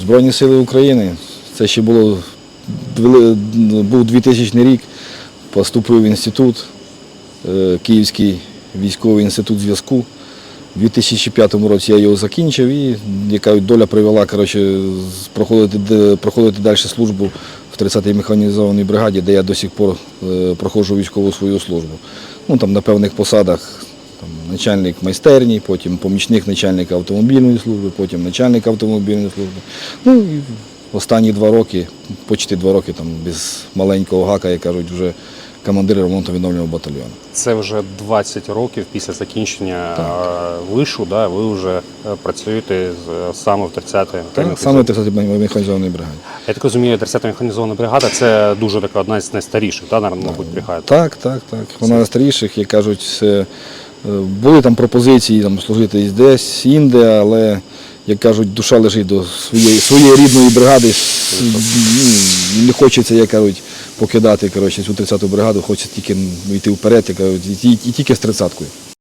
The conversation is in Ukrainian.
Збройні сили України. Це ще було був 2000 рік. Поступив в інститут, е, Київський військовий інститут зв'язку. У 2005 році я його закінчив і яка доля привела коротше, проходити, проходити далі службу в 30-й механізованій бригаді, де я до сих пор е, проходжу військову свою службу. Ну, там, на певних посадах начальник майстерні, потім помічник начальника автомобільної служби, потім начальник автомобільної служби. Ну і останні два роки, почти два роки, там, без маленького гака, як кажуть, вже командир ремонтно-відновлювального батальйону. Це вже 20 років після закінчення е, вишу, да, ви вже е, працюєте з, саме в 30-й Так, саме в 30-й механізованій бригаді. Я так розумію, 30-та механізована бригада це дуже така одна з найстаріших, да, мабуть, бригад. Так, так, так. Вона з старіших, як кажуть, були там пропозиції там, служити десь, інде, але, як кажуть, душа лежить до своєї, своєї рідної бригади. Ну, Не хочеться, як кажуть, покидати коротше, цю 30-ту бригаду, хочеться тільки йти вперед, як кажуть, і тільки з 30-кою.